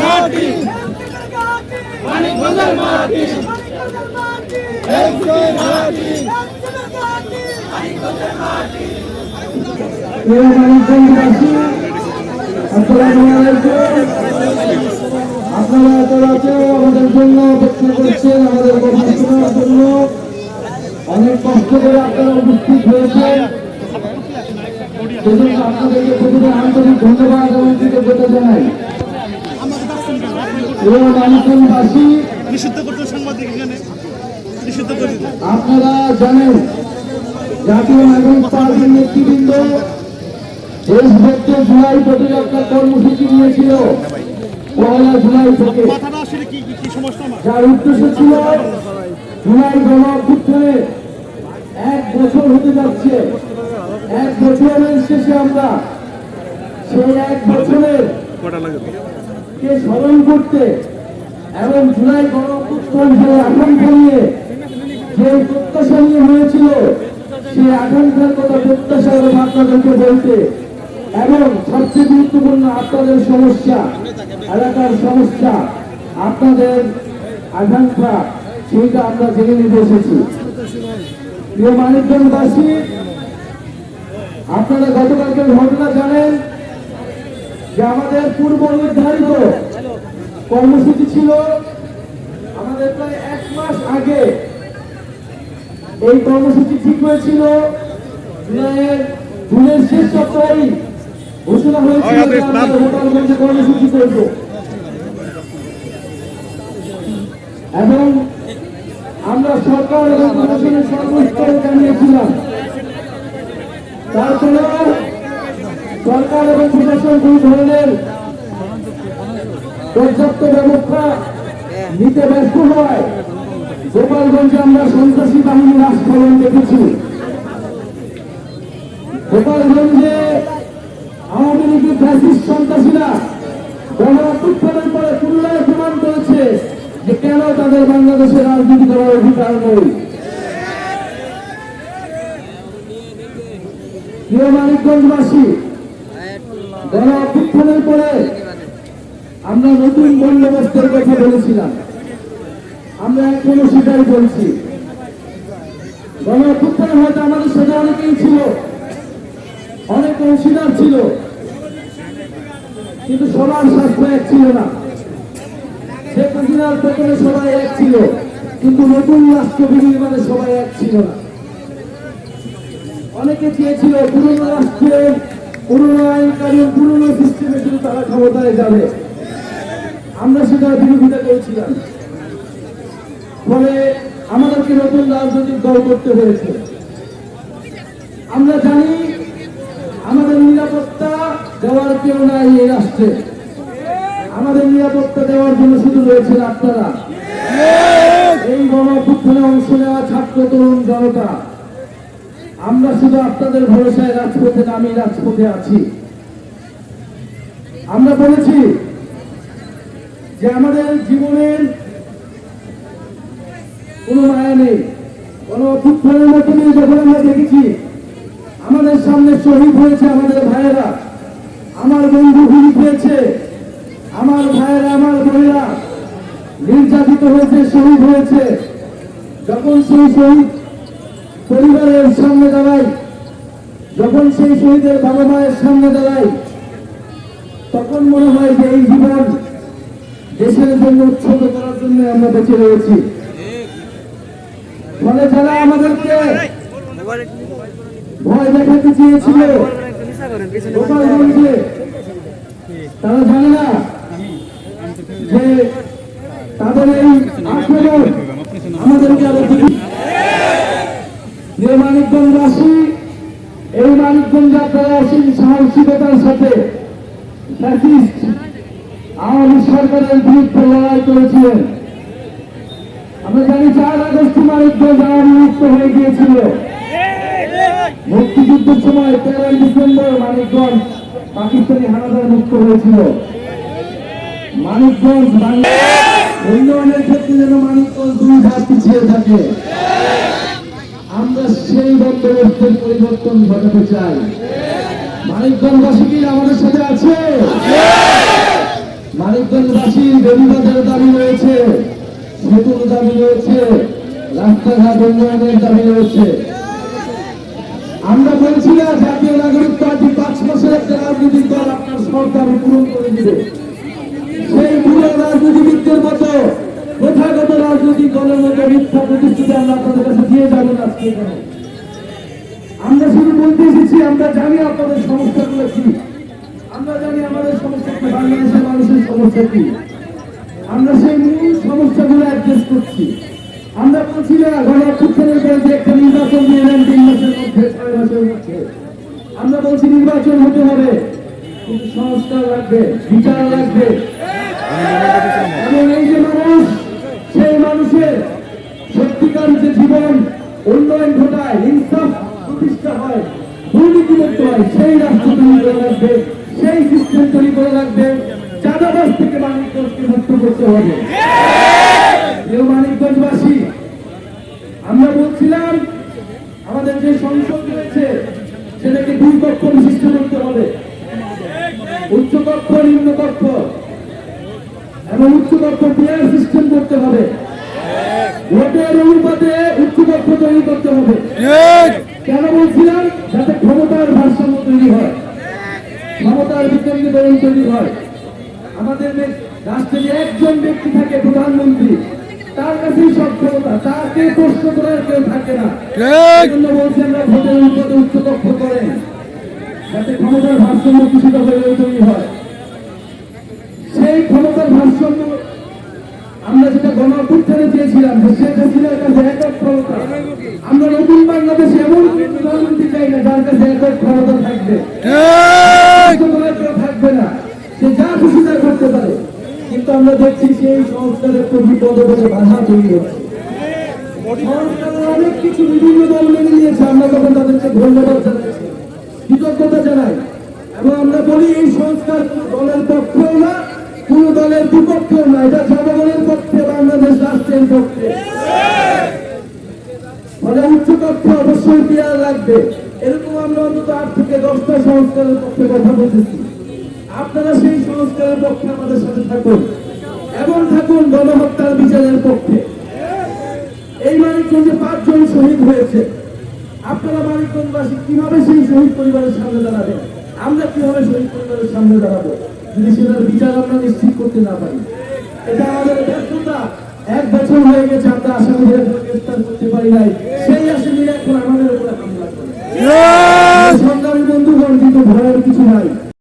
ঘাটি মানিকগঞ্জের মাটি। এসকে ঘাটি আসসালামু আলাইকুম আপনারা এত রাতে আমাদের অনেক কষ্ট করে আপনারা উপস্থিত হয়েছেন। আন্তরিক ধন্যবাদ এবং কৃতজ্ঞতা জানাই। প্রিয় বাণিজ্যবাসী নিষিদ্ধ করতে সাংবাদিক এখানে। নিষিদ্ধ করে আপনারা জানেন জাতীয় নাগরিক পার্টির নেতৃবৃন্দ দেশভক্ত জুলাই প্রতিরক্ষা কর্মসূচি নিয়েছিল পয়লা জুলাই থেকে। যার উদ্দেশ্য ছিল জুলাই গণ অভ্যুত্থানে এক বছর হতে যাচ্ছে। এক বছরের শেষে আমরা সেই এক বছরের কে স্মরণ করতে এবং জুলাই গণ যে প্রত্যাশা নিয়ে হয়েছিল, সেই আকাঙ্ক্ষার কথা প্রত্যাশা এবং আপনাদেরকে বলতে এবং সবচেয়ে গুরুত্বপূর্ণ আপনাদের সমস্যা, এলাকার সমস্যা, আপনাদের আকাঙ্ক্ষা সেইটা আমরা জেনে নিতে এসেছি। প্রিয় মানিকগঞ্জবাসী, আপনারা গতকালকের ঘটনা জানেন যে আমাদের পূর্ব নির্ধারিত কর্মসূচি ছিল আমাদের প্রায় এক মাস আগে এই কর্মসূচি ঠিক হয়েছিল। জুনের শেষ সপ্তাহেই ঘোষণা হয়েছিল যে কর্মসূচি করব। এবং আমরা সরকার এবং প্রশাসনের সর্বস্তরে জানিয়েছিলাম তারপরে সরকার এবং প্রশাসন দুই ধরনের পর্যাপ্ত ব্যবস্থা নিতে ব্যস্ত হয়। গোপালগঞ্জে আমরা সন্ত্রাসী বাহিনীর আস্ফলন দেখেছি। গোপালগঞ্জে আওয়ামী লীগের ফ্যাসিস্ট সন্ত্রাসীরা গণ অভ্যুত্থানের পরে পুনরায় প্রমাণ করেছে যে কেন তাদের বাংলাদেশে রাজনীতি করার অধিকার নেই। প্রিয় মানিকগঞ্জবাসী গণ অভ্যুত্থানের পরে আমরা নতুন বন্দোবস্তের কথা বলেছিলাম। আমরা এখনও সেটাই বলছি গণ হয়তো আমাদের সাথে অনেকেই ছিল। অনেক অংশীদার ছিল। কিন্তু সবার স্বাস্থ্য এক ছিল না। শেখ হাসিনার পেছনে সবাই এক ছিল। কিন্তু নতুন রাষ্ট্র বিনির্মাণে সবাই এক ছিল না। অনেকে চেয়েছিল পুরনো রাষ্ট্রের কানুন পুরনো সিস্টেমে শুধু তারা ক্ষমতায় যাবে। আমরা সেটার বিরোধিতা করেছিলাম। ফলে আমাদেরকে নতুন রাজনৈতিক দল করতে হয়েছে। আমরা জানি আমাদের নিরাপত্তা দেওয়ার কেউ নাই এই রাষ্ট্রে। আমাদের নিরাপত্তা দেওয়ার জন্য শুধু রয়েছেন আপনারা। এই গণঅভ্যুত্থানে অংশ নেওয়া ছাত্র, তরুণ জনতা। আমরা শুধু আপনাদের ভরসায় রাজপথে নামি রাজপথে আছি। আমরা বলেছি যে আমাদের জীবনের কোনো মায়া নেই, কোন অভ্যুত্থানের মধ্যে দিয়ে যখন আমরা দেখেছি। আমাদের সামনে শহীদ হয়েছে আমাদের ভাইয়েরা, আমার বন্ধু গুলি হয়েছে, আমার ভাইয়েরা, আমার বোনেরা, নির্যাতিত হয়েছে, শহীদ হয়েছে। যখন সেই শহীদ পরিবারের সামনে দাঁড়াই যখন সেই শহীদের বাবা মায়ের সামনে দাঁড়াই তখন মনে হয় যে এই জীবন দেশের জন্য উৎসর্গ করার জন্য আমরা বেঁচে রয়েছি। ফলে যারা আমাদেরকে ভয় দেখাতে চেয়েছিল তারা জানে না যে তাদের এই আক্রমণ আমাদেরকে আরও বেশি- যে মানিকগঞ্জবাসী এই মানিকগঞ্জ আপনারা অসীম সাহসিকতার সাথে আওয়ামী সরকারের বিরুদ্ধে লড়াই করেছিলেন। আমরা জানি চার আগস্ট মানিকগঞ্জ আওয়ামী মুক্ত হয়ে গিয়েছিল। মুক্তিযুদ্ধের সময় তেরোই ডিসেম্বর মানিকগঞ্জ পাকিস্তানি হানাদার মুক্ত হয়েছিল। মানিকগঞ্জ উন্নয়নের ক্ষেত্রে যেন মানিকগঞ্জ দুই ধাপ পিছিয়ে থাকে। আমরা সেই বন্দোবস্তের পরিবর্তন ঘটাতে চাই। মানিকগঞ্জবাসী কি আমাদের সাথে আছে? মানিকগঞ্জ বেড়িবাঁধের দাবি রয়েছে সেতুর দাবি রয়েছে, রাস্তাঘাট উন্নয়নের দাবি রয়েছে। আমরা বলছি না জাতীয় নাগরিক পার্টি পাঁচ মাসের একটা রাজনৈতিক দল আপনার সরকার পূরণ করে দিবে। সেই বুড়ো রাজনীতিবিদদের মতো প্রথাগত রাজনৈতিক দলের মতো মিথ্যা প্রতিশ্রুতি আমরা আপনাদের কাছে দিয়ে যাব না আজকে। আমরা শুধু বলতে এসেছি, আমরা জানি আপনাদের সমস্যাগুলো কি। আমরা জানি আমাদের সমস্যা কি বাংলাদেশের মানুষের সমস্যা কি। আমরা সেই মূল সমস্যাগুলো অ্যাড্রেস করছি। আমরা বলছি না, গণঅভ্যুত্থানের পরে যে একটা নির্বাচন দিয়ে নেন, তিন মাসের মধ্যে, ছয় মাসের মধ্যে। আমরা বলছি নির্বাচন হতে হবে, কিন্তু সংস্কার লাগবে, বিচার লাগবে। এবং এই যে মানুষ, সেই মানুষের সত্যিকার যে জীবন, উন্নয়ন ঘটায়, ইনসাফ প্রতিষ্ঠা হয় দুর্নীতিমুক্ত হয়, সেই রাষ্ট্র তৈরি করে রাখবে সেই সিস্টেম তৈরি করে রাখবে চাঁদাবাস থেকে মানিকগঞ্জকে মুক্ত করতে হবে। প্রিয় মানিকগঞ্জবাসী, আমরা বলছিলাম, আমাদের যে সংসদ রয়েছে, সেটাকে দুই কক্ষ বিশিষ্ট করতে হবে। উচ্চ কক্ষ, নিম্ন কক্ষ, এবং উচ্চ কক্ষ পিয়ার সিস্টেম করতে হবে। ভোটের অনুপাতে উচ্চ কক্ষ তৈরি করতে হবে। কেন বলছিলাম? যাতে ক্ষমতার ভারসাম্য তৈরি হয়। ক্ষমতার বিকেন্দ্রীকরণ তৈরি হয়। আমাদের দেশ- রাষ্ট্রে যে একজন ব্যক্তি থাকে প্রধানমন্ত্রী তার কাছেই সব ক্ষমতা তাকে প্রশ্ন করার কেউ থাকে না। জন্য বলছি আমরা ভোটের অনুপাতে উচ্চ কক্ষ করেন যাতে ক্ষমতার ভারসাম্য কিছুটা হলেও তৈরি হয় সেই ক্ষমতার ভারসাম্য আমরা যেটা গণ অভ্যুত্থানে চেয়েছিলাম যে শেখ হাসিনার কাছে একক ক্ষমতা। আমরা নতুন বাংলাদেশে এমন প্রধানমন্ত্রী চাই না যার কাছে একক ক্ষমতা থাকবে। থাকবে না। সে যা খুশি তা করতে পারে। কিন্তু আমরা দেখছি সেই সংস্কারের প্রতি পদে পদে বাধা তৈরি হচ্ছে। অনেক কিছু বিভিন্ন দল মেনে নিয়েছে আমরা তখন তাদেরকে ধন্যবাদ জানাচ্ছি। কৃতজ্ঞতা জানাই। এবং আমরা বলি এই সংস্কার দলের পক্ষেও না কোন দলের বিপক্ষেও না এটা জনগণের পক্ষে পাঁচজন শহীদ হয়েছে। আপনারা কীভাবে সেই শহীদ পরিবারের সামনে আমরা কীভাবে শহীদ পরিবারের সামনে দাঁড়াবো? যদি সেটার বিচার আমরা নিশ্চিত করতে না পারি। এটা আমাদের ব্যর্থতা। এক বছর হয়ে গেছে আমরা আসামিদের গ্রেফতার করতে পারি নাই। সেই আসামিরা এখন আমাদের উপরে হামলা করে সংগ্রামী বন্ধুগণ কিন্তু ভয়ের কিছু নাই।